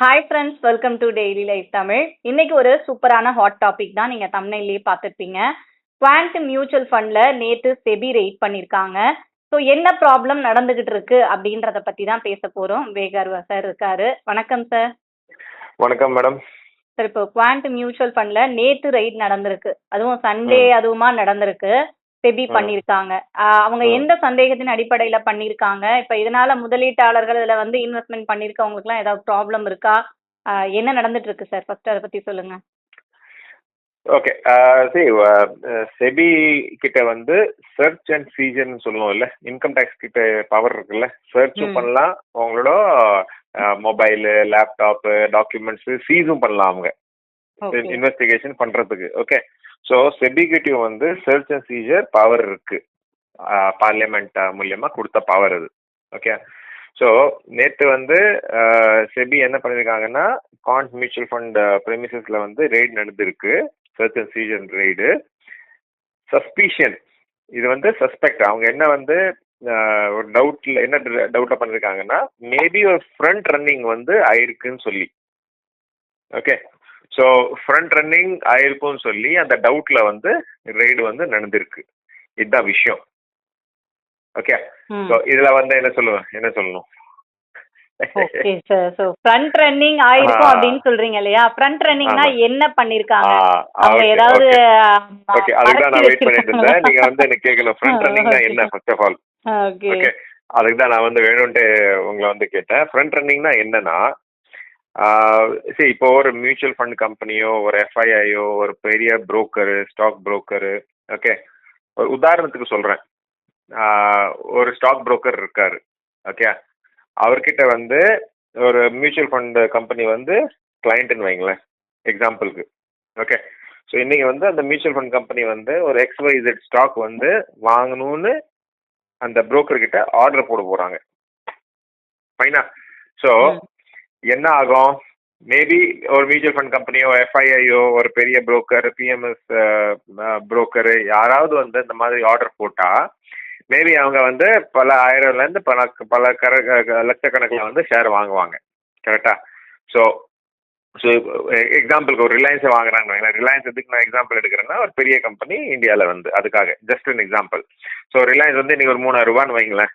Hi friends welcome to daily life Tamil இன்னைக்கு ஒரு சூப்பரான ஹாட் டாபிக் தான் நீங்க தமிழ்லேயே பார்த்துருப்பீங்க. குவாண்ட் மியூச்சுவல் ஃபண்ட்ல நேத்து செபி ரெய்ட் பண்ணிருக்காங்க. ஸோ என்ன ப்ராப்ளம் நடந்துகிட்டு இருக்கு அப்படின்றத பத்தி தான் பேச போறோம். வேகர் சார் இருக்காரு. வணக்கம் சார் வணக்கம் மேடம் சார் இப்போ குவாண்ட் மியூச்சுவல் ஃபண்ட்ல நேத்து ரைட் நடந்திருக்கு. அதுவும் சண்டே அதுவுமா நடந்திருக்கு. செபி. பண்ணிருக்காங்க. அவங்க. எந்த சந்தேகத்தின் அடிப்படையில பண்ணிருக்காங்க? இப்ப இதனால முதலீட்டாளர்கள் இதுல வந்து இன்வெஸ்ட்மெண்ட் பண்ணிருக்கவங்களுக்கு எல்லாம் ஏதாவது ப்ராப்ளம் இருக்கா? என்ன நடந்துட்டு இருக்கு சார் ஃபர்ஸ்ட் அதை பத்தி சொல்லுங்க. ஓகே சரி செபி கிட்ட வந்து சர்ச் அண்ட் சீஜன் சொல்லுவோம்ல இன்கம் டேக்ஸ் கிட்ட பவர் இருக்குல்ல? சர்ச்சும். பண்ணலாம். உங்களோட மொபைலு லேப்டாப்பு டாக்குமெண்ட்ஸ் சீஸும் பண்ணலாம் அவங்க. இன்வெஸ்டிகேஷன் பண்றதுக்கு. ஓகே ஸோ செபிகிட்டிவ் வந்து சர்ச் அண்ட் சீஜர் பவர் இருக்கு. பார்லிமெண்ட் மூலியமா கொடுத்த பவர் அது. ஓகே ஸோ நேற்று வந்து செபி என்ன பண்ணியிருக்காங்கன்னா காண்ட் மியூச்சுவல் ஃபண்ட் ப்ரெமிசஸ்ல வந்து ரெய்டு நடந்திருக்கு. Search and seizure raid suspicion இது வந்து சஸ்பெக்ட் அவங்க என்ன வந்து ஒரு டவுட்ல என்ன டவுட்ல பண்ணிருக்காங்கன்னா மேபி ஒரு ஃப்ரண்ட் ரன்னிங் வந்து ஆயிருக்குன்னு சொல்லி. ஓகே ஸோ ஃப்ரண்ட் ரன்னிங் ஆயிருக்கும்னு சொல்லி அந்த டவுட்ல வந்து ரெய்டு வந்து நடந்திருக்கு. இதுதான் விஷயம். ஓகே ஸோ இதுல வந்து என்ன சொல்லுவேன் என்ன சொல்லணும்? Okay sir so front running ஆயிருக்கும். அப்படின்னு சொல்றீங்க இல்லையா? ஃப்ரண்ட் ரன்னிங்னா. என்ன பண்ணிருக்காங்க? அவங்க ஏதாவது. ஓகே அதுக்கு தான் நான் வெயிட் பண்ணிட்டு இருந்தேன் நீங்க வந்து எனக்கு கேட்கணும் ஃப்ரண்ட் ரன்னிங்னா என்ன first of all okay okay அதுக்கு தான் நான் வந்து வேணும்ட்டு உங்களை வந்து கேட்டேன். ஃப்ரண்ட் ரன்னிங்னா என்னன்னா சரி இப்போ ஒரு மியூச்சுவல் ஃபண்ட் கம்பெனியோ ஒரு எஃப்ஐஐயோ ஒரு பெரிய புரோக்கரு ஸ்டாக் புரோக்கரு ஓகே ஒரு உதாரணத்துக்கு சொல்கிறேன் ஒரு ஸ்டாக் புரோக்கர் இருக்கார் ஓகே அவர்கிட்ட வந்து ஒரு மியூச்சுவல் ஃபண்ட் கம்பெனி வந்து கிளைண்ட்டுன்னு வைங்களேன் எக்ஸாம்பிளுக்கு ஓகே ஸோ இன்றைக்கி வந்து அந்த மியூச்சுவல் ஃபண்ட் கம்பெனி வந்து ஒரு எக்ஸ்ஒய்செட் ஸ்டாக் வந்து வாங்கணும்னு அந்த புரோக்கர்கிட்ட ஆர்டர் போட போகிறாங்க ஃபைனா ஸோ என்ன ஆகும் மேபி ஒரு மியூச்சுவல் ஃபண்ட் கம்பெனியோ எஃப்ஐஐயோ ஒரு பெரிய புரோக்கர் பிஎம்எஸ் புரோக்கரு யாராவது வந்து இந்த மாதிரி ஆர்டர் போட்டா மேபி அவங்க வந்து பல ஆயிரம்லேருந்து பல பல கர லட்சக்கணக்கில் வந்து ஷேர் வாங்குவாங்க. கரெக்டா ஸோ ஸோ எக்ஸாம்பிளுக்கு ஒரு ரிலையன்ஸ் வாங்குறாங்க ரிலையன்ஸ் எதுக்கு நான் எக்ஸாம்பிள் எடுக்கிறேன்னா ஒரு பெரிய கம்பெனி இந்தியாவில் வந்து அதுக்காக just an example so Reliance வந்து இன்னைக்கு ஒரு மூணாயிரம் ரூபான்னு வைங்களேன்.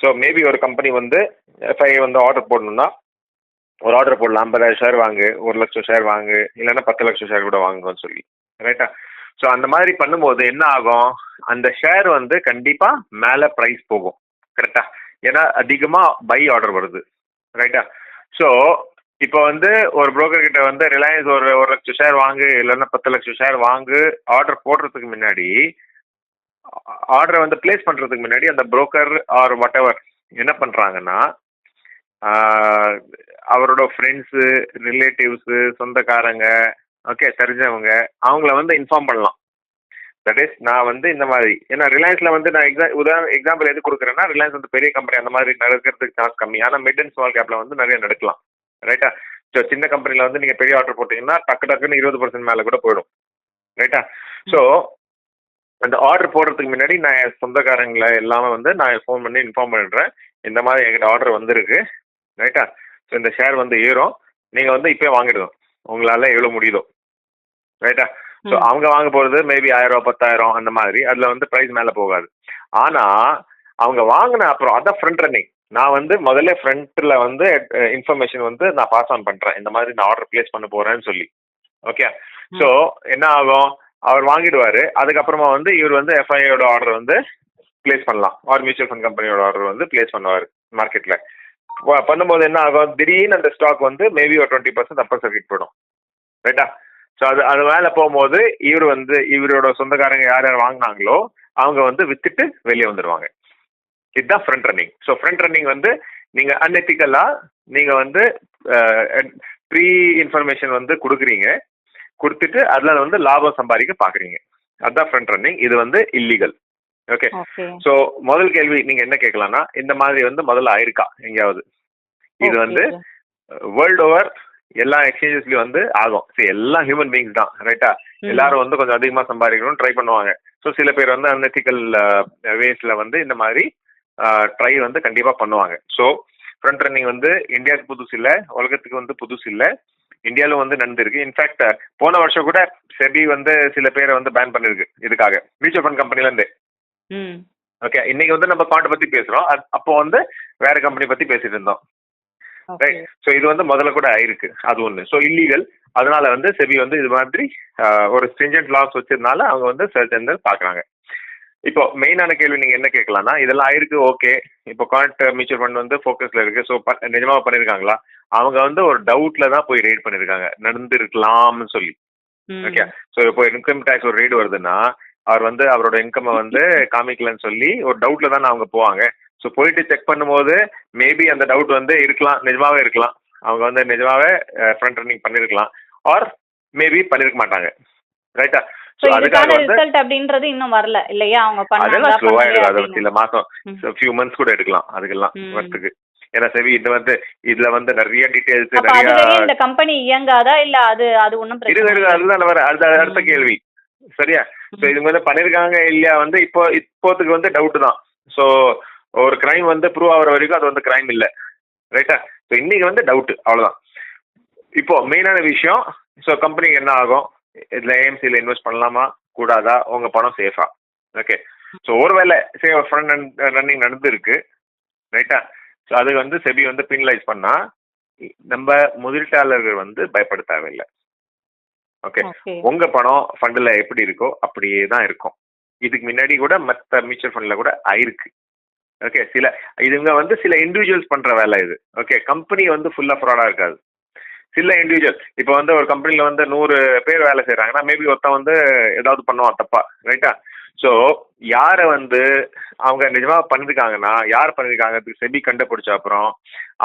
ஸோ மேபி ஒரு கம்பெனி வந்து எஃப்ஐ வந்து ஆர்டர் போடணும்னா ஒரு ஆர்டர் போடலாம். ஐம்பதாயிரம் ஷேர் வாங்கு ஒரு லட்சம் ஷேர் வாங்கு இல்லைன்னா பத்து லட்சம் ஷேர் கூட வாங்குன்னு சொல்லி. ரைட்டா ஸோ அந்த மாதிரி பண்ணும்போது என்ன ஆகும்? அந்த ஷேர் வந்து கண்டிப்பா மேலே ப்ரைஸ் போகும். கரெக்டா ஏன்னா அதிகமாக பை ஆர்டர் வருது. ரைட்டா ஸோ இப்போ வந்து ஒரு புரோக்கர் கிட்ட வந்து ரிலையன்ஸ் ஒரு ஒரு லட்சம் ஷேர் வாங்கு இல்லைன்னா பத்து லட்சம் ஷேர் வாங்கு ஆர்டர் போடுறதுக்கு முன்னாடி ஆர்டரை வந்து பிளேஸ் பண்ணுறதுக்கு முன்னாடி அந்த புரோக்கர் ஆர் வாட் எவர் என்ன பண்ணுறாங்கன்னா அவரோட ஃப்ரெண்ட்ஸு ரிலேட்டிவ்ஸு சொந்தக்காரங்க ஓகே தெரிஞ்சவங்க அவங்கள வந்து இன்ஃபார்ம் பண்ணலாம். தட் இஸ் நான் வந்து இந்த மாதிரி. ஏன்னா ரிலையன்ஸில் வந்து நான் எக்ஸா உதாரண எக்ஸாம்பிள் எது கொடுக்குறேன்னா ரிலையன்ஸ் வந்து பெரிய கம்பெனி அந்த மாதிரி நடக்கிறதுக்கு சான்ஸ் கம்மி. ஆனால் மிட் அண்ட் ஸ்மால் கேப்பில் வந்து நிறைய நடக்கலாம். ரைட்டா ஸோ சின்ன கம்பெனியில் வந்து நீங்கள் பெரிய ஆர்டர் போட்டீங்கன்னா டக்கு டக்குன்னு இருபது பர்சன்ட் மேலே கூட போயிடும். ரைட்டா ஸோ அந்த ஆர்டர் போடுறதுக்கு முன்னாடி நான் என் சொந்தக்காரங்களை எல்லாமே வந்து நான் ஃபோன் பண்ணி இன்ஃபார்ம் பண்ணிடுறேன் இந்த மாதிரி என்கிட்ட ஆர்டர் வந்திருக்கு. ரைட்டா ஸோ இந்த ஷேர் வந்து ஏறும். நீங்க வந்து இப்போயே வாங்கிடுவோம் உங்களால எவ்வளோ முடியுதோ. ரைட்டா ஸோ. அவங்க வாங்க போறது மேபி ஆயிரம் பத்தாயிரம் அந்த மாதிரி. அதுல வந்து பிரைஸ் மேல போகாது. ஆனா அவங்க வாங்கின அப்புறம் அதான் ஃப்ரண்ட் ரன்னிங் நான் வந்து முதல்ல ஃப்ரண்ட்ல வந்து இன்ஃபர்மேஷன் வந்து நான் பாஸ் ஆன் பண்றேன். இந்த மாதிரி நான் ஆர்டர் பிளேஸ் பண்ண போறேன்னு சொல்லி. ஓகே ஸோ என்ன ஆகும்? அவர் வாங்கிடுவாரு. அதுக்கப்புறமா வந்து இவர் வந்து எஃப்ஐயோட ஆர்டர் வந்து பிளேஸ் பண்ணலாம். ஆர் மியூச்சுவல் ஃபண்ட் கம்பெனியோட ஆர்டர் வந்து பிளேஸ் பண்ணுவார் மார்க்கெட்ல பண்ணும்போது என்ன ஆகும்? திடீர்னு அந்த ஸ்டாக் வந்து மேபி ஒரு டுவெண்ட்டி பர்சன்ட் அப்பர் சர்க்கிட் போயிடும். ரைட்டா ஸோ அது அது மேலே போகும்போது இவர் வந்து இவரோட சொந்தக்காரங்க யார் யார் வாங்கினாங்களோ அவங்க வந்து வித்துட்டு வெளியே வந்துடுவாங்க இதுதான் front running so front running வந்து நீங்கள் அன்எத்திக்கலாக நீங்கள் வந்து ப்ரீ இன்ஃபர்மேஷன் வந்து கொடுக்குறீங்க. கொடுத்துட்டு அதில் வந்து லாபம் சம்பாதிக்க பார்க்குறீங்க. அதுதான் ஃப்ரண்ட் ரன்னிங் இது வந்து இல்லீகல் ஓகே ஸோ முதல் கேள்வி நீங்க என்ன கேட்கலாம்னா இந்த மாதிரி வந்து முதல்ல ஆயிருக்கா? எங்கேயாவது? இது வந்து வேர்ல்டு ஓவர் எல்லா எக்ஸ்சேஞ்சஸ்லயும் வந்து ஆகும். சரி எல்லாம் ஹியூமன் பீயிங்ஸ் தான் ரைட்டா எல்லாரும் வந்து கொஞ்சம் அதிகமா சம்பாதிக்கணும்னு ட்ரை பண்ணுவாங்க. ஸோ சில பேர் வந்து அன்எத்திக்கல் வேஸ்ல வந்து இந்த மாதிரி ட்ரை வந்து கண்டிப்பா பண்ணுவாங்க. ஸோ ஃப்ரண்ட் ரன்னிங் வந்து இந்தியாவுக்கு புதுசு இல்ல உலகத்துக்கு வந்து புதுசு இல்ல. இந்தியாவிலும் வந்து நடந்திருக்கு இன்ஃபேக்ட் போன வருஷம் கூட செபி வந்து சில பேரை வந்து பேன் பண்ணிருக்கு இதுக்காக. மியூச்சுவல் ஃபண்ட் கம்பெனில இருந்து. ம். ஓகே இன்னைக்கு வந்து நம்ம காண்ட் பத்தி பேசுறோம். அது- அப்போ வந்து வேற கம்பெனி பத்தி பேசிட்டு இருந்தோம். ஓகே ரைட் ஸோ இது வந்து முதல்ல கூட ஆயிருக்கு. அது ஒன்று ஸோ இல்லீகல் அதனால வந்து செபி வந்து இது மாதிரி ஒரு ஸ்ட்ரிஞ்சன்ட் லாஸ் வச்சதுனால அவங்க வந்து சர்ச் வந்து பார்க்குறாங்க இப்போ மெயினான கேள்வி நீங்க என்ன கேட்கலாம்னா இதெல்லாம் ஆயிருக்கு ஓகே இப்போ கான்ட் மியூச்சுவல் ஃபண்ட் வந்து ஃபோக்கஸ்ல இருக்கு. ஸோ நிஜமா பண்ணிருக்காங்களா? அவங்க வந்து ஒரு டவுட்ல தான் போய் ரெய்ட் பண்ணிருக்காங்க. நடந்திருக்கலாம்னு சொல்லி. ம். ஓகே ஸோ இப்போ இன்கம் டேக்ஸ் ஒரு ரெய்டு வருதுன்னா அவர் வந்து அவரோட இன்கம் வந்து காமிக்கலன்னு சொல்லி ஒரு டவுட்ல தானே அவங்க போவாங்க. ஸோ போயிட்டு செக் பண்ணும்போது மேபி அந்த டவுட் வந்து இருக்கலாம் நிஜமாவே இருக்கலாம். அவங்க வந்து நிஜமாவே ஃப்ரண்ட் ரன்னிங் பண்ணிருக்கலாம். ஆர் மேபி பண்ணிருக்க மாட்டாங்க. ரைட்டா சோ வந்து ரிசல்ட் அப்படின்றது இன்னும் வரல இல்லையா? அவங்க பண்ணாங்களா அதெல்லாம் ஸ்லோவா பண்ணலையா இருக்கும் அது அப்படின்னு. சில மாசம். ஃபியூ மந்த்ஸ் கூட எடுக்கலாம். அதுக்கெல்லாம் ம். வரத்துக்கு ஏன்னா சரி இது வந்து இதுல வந்து நிறைய டீடைல்ஸ் நிறைய இந்த கம்பெனி இயங்காதா? இல்ல அது அது ஒண்ணும் இருக்கு பிரச்சனை இருக்கு அதுதான் வர அடுத்த. கேள்வி. சரியா? ஸோ இது வந்து பண்ணிருக்காங்க இல்லையா வந்து இப்போ இப்போத்துக்கு வந்து டவுட் தான். ஸோ ஒரு கிரைம் வந்து ப்ரூவ் ஆகிற வரைக்கும் அது வந்து கிரைம் இல்லை. ரைட்டா ஸோ இன்னைக்கு வந்து டவுட் அவ்வளோதான் இப்போ மெயினான விஷயம் ஸோ கம்பெனிக்கு என்ன ஆகும்? இதில் ஏஎம்சியில் இன்வெஸ்ட் பண்ணலாமா? கூடாதா? உங்க பணம் சேஃபா ஓகே ஸோ ஒருவேளை சே ஃப்ரண்ட் ரன்னிங் நடந்திருக்கு. ரைட்டா ஸோ அது வந்து செபி வந்து பினலைஸ் பண்ணா நம்ம முதலீட்டாளர்கள் வந்து பயப்பட தேவையில்லை. ஓகே உங்க பணம் ஃபண்ட்ல எப்படி இருக்கோ அப்படியே தான் இருக்கும். இதுக்கு முன்னாடி கூட மற்ற மியூச்சுவல் ஃபண்ட்ல கூட ஆயிருக்கு. ஓகே சில இதுங்க வந்து சில இண்டிவிஜுவல்ஸ் பண்ற வேலை இது. ஓகே கம்பெனி வந்து ஃபுல்லா ஃப்ராடா இருக்காது. சில இண்டிவிஜுவல் இப்போ வந்து ஒரு கம்பெனில வந்து நூறு பேர் வேலை செய்றாங்கன்னா மேபி ஒருத்தன் வந்து ஏதாவது பண்ணுவான் தப்பா ரைட்டா ஸோ யாரை வந்து அவங்க நிஜமா பண்ணிருக்காங்கன்னா யார் பண்ணிருக்காங்க செபி கண்டுபிடிச்ச அப்புறம்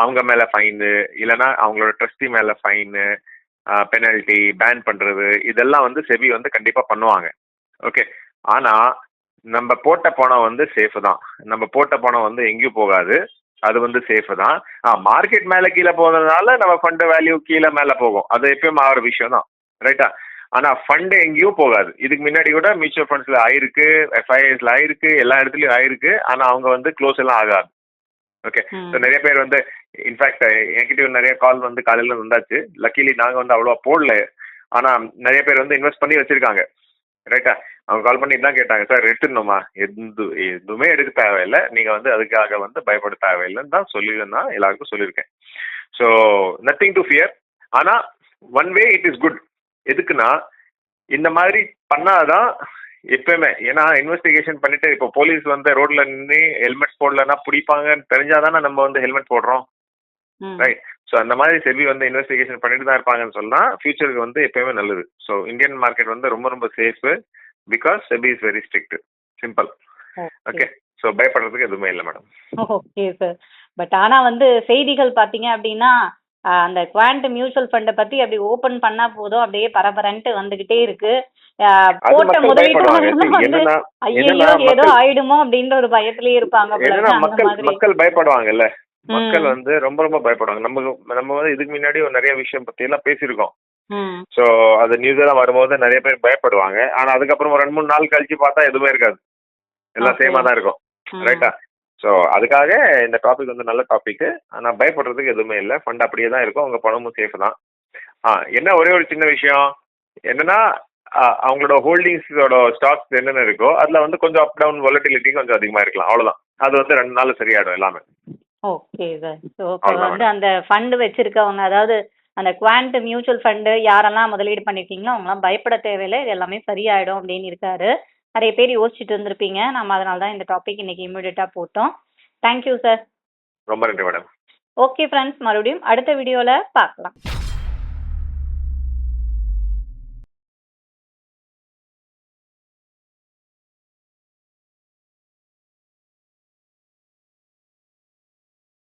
அவங்க மேல ஃபைனு இல்லைன்னா அவங்களோட ட்ரஸ்டி மேல ஃபைனு பெனல்ட்டி பேன் பண்ணுறது இதெல்லாம் வந்து செபி வந்து கண்டிப்பாக பண்ணுவாங்க. ஓகே ஆனால் நம்ம போட்ட பணம் வந்து சேஃபு தான். நம்ம போட்ட பணம் வந்து எங்கேயும் போகாது. அது வந்து சேஃபு தான். ஆ மார்க்கெட் மேலே கீழே போகிறதுனால நம்ம ஃபண்டு வேல்யூ கீழே மேலே போகும். அது எப்பயும் ஆகிற விஷயம் தான். ரைட்டா ஆனால் ஃபண்டு எங்கேயும் போகாது. இதுக்கு முன்னாடி கூட மியூச்சுவல் ஃபண்ட்ஸில் ஆயிருக்கு எஃப்ஐஎஸ்ல ஆயிருக்கு எல்லா இடத்துலையும் ஆயிருக்கு. ஆனால் அவங்க வந்து க்ளோஸ் எல்லாம் ஆகாது. ஓகே. ஸோ நிறைய பேர் வந்து இன்ஃபேக்ட் என்கிட்ட நிறைய கால் வந்து காலையில வந்தாச்சு. லக்கிலி நாங்க வந்து அவ்வளோவா போடல. ஆனா நிறைய பேர் வந்து இன்வெஸ்ட் பண்ணி வச்சிருக்காங்க. ரைட்டா அவங்க கால் பண்ணி தான் கேட்டாங்க. சார் எடுத்துடணுமா? எது எதுவுமே எடுக்க தேவையில்லை. நீங்க வந்து அதுக்காக வந்து பயப்பட தேவையில்லைன்னு தான் சொல்லி நான் எல்லாருக்கும் சொல்லியிருக்கேன். ஸோ நத்திங் டு ஃபியர் ஆனா one way it is good எதுக்குன்னா இந்த மாதிரி பண்ணாதான் எப்பயுமே ஏன்னா இன்வெஸ்டிகேஷன் பண்ணிட்டு இப்போ போலீஸ் வந்து ரோட்ல நின்று ஹெல்மெட் போடலன்னா பிடிப்பாங்கன்னு தெரிஞ்சாதானே நம்ம வந்து ஹெல்மெட் போடுறோம். ரைட் ஸோ அந்த மாதிரி செபி வந்து இன்வெஸ்டிகேஷன் பண்ணிட்டு தான் இருப்பாங்கன்னு சொன்னா ஃபியூச்சருக்கு வந்து எப்பயுமே நல்லது. ஸோ இந்தியன் மார்க்கெட் வந்து ரொம்ப ரொம்ப safe because SEBI is very strict simple okay so பயப்படுறதுக்கு எதுவுமே இல்லை மேடம் ஓகே சார் பட் ஆனா வந்து செய்திகள் பாத்தீங்க அப்படின்னா அந்த குவாண்ட் மியூச்சுவல் ஃபண்டை பத்தி அப்படி ஓபன் பண்ணா போதும். அப்படியே பரபரன்ட்டு வந்துகிட்டே இருக்கு. போட்ட என்னன்னா ஐயோ ஏதோ ஆயிடுமோ அப்படின்ற ஒரு பயத்திலேயே இருப்பாங்க மக்கள் மக்கள் பயப்படுவாங்கல்ல. மக்கள். வந்து ரொம்ப ரொம்ப பயப்படுவாங்க. நம்ம நம்ம வந்து இதுக்கு முன்னாடி ஒரு நிறைய விஷயம் பத்தி எல்லாம் பேசியிருக்கோம். ஸோ அது நியூஸ் எல்லாம் வரும்போது நிறைய பேர் பயப்படுவாங்க. ஆனா அதுக்கப்புறம் ஒரு ரெண்டு மூணு நாள் கழிச்சு பார்த்தா எதுவுமே இருக்காது. எல்லாம். சேமா தான் இருக்கும். ரைட்டா ஸோ அதுக்காக இந்த டாபிக் வந்து நல்ல டாபிக் ஆனா பயப்படுறதுக்கு எதுவுமே இல்லை. ஃபண்ட் அப்படியே தான் இருக்கும். உங்க பணமும் சேஃப் தான். ஆ என்ன ஒரே ஒரு சின்ன விஷயம்? என்னன்னா அவங்களோட ஹோல்டிங்ஸோட ஸ்டாக்ஸ் என்னென்ன இருக்கோ அதுல வந்து கொஞ்சம் அப் டவுன் வாலட்டிலிட்டி கொஞ்சம் அதிகமா இருக்கலாம். அவ்வளவுதான். அது வந்து ரெண்டு நாள் சரியாயிடும் எல்லாமே. ஓகே சார் ஸோ வந்து அந்த ஃபண்ட் வச்சிருக்கவங்க அதாவது அந்த குவாண்ட் மியூச்சுவல் ஃபண்டு யாரெல்லாம் முதலீடு பண்ணிருக்கீங்களோ அவங்களாம் பயப்பட தேவையில்லை. இது எல்லாமே சரியாயிடும் அப்படின்னு இருக்காரு. நிறைய பேர் யோசிச்சுட்டு இருந்திருப்பீங்க. நம்ம அதனால தான் இந்த டாபிக் இன்னைக்கு இமீடியட்டாக போட்டோம். தேங்க்யூ சார் ரொம்ப நன்றி மேடம் ஓகே ஃப்ரெண்ட்ஸ் மறுபடியும் அடுத்த வீடியோவில் பார்க்கலாம்.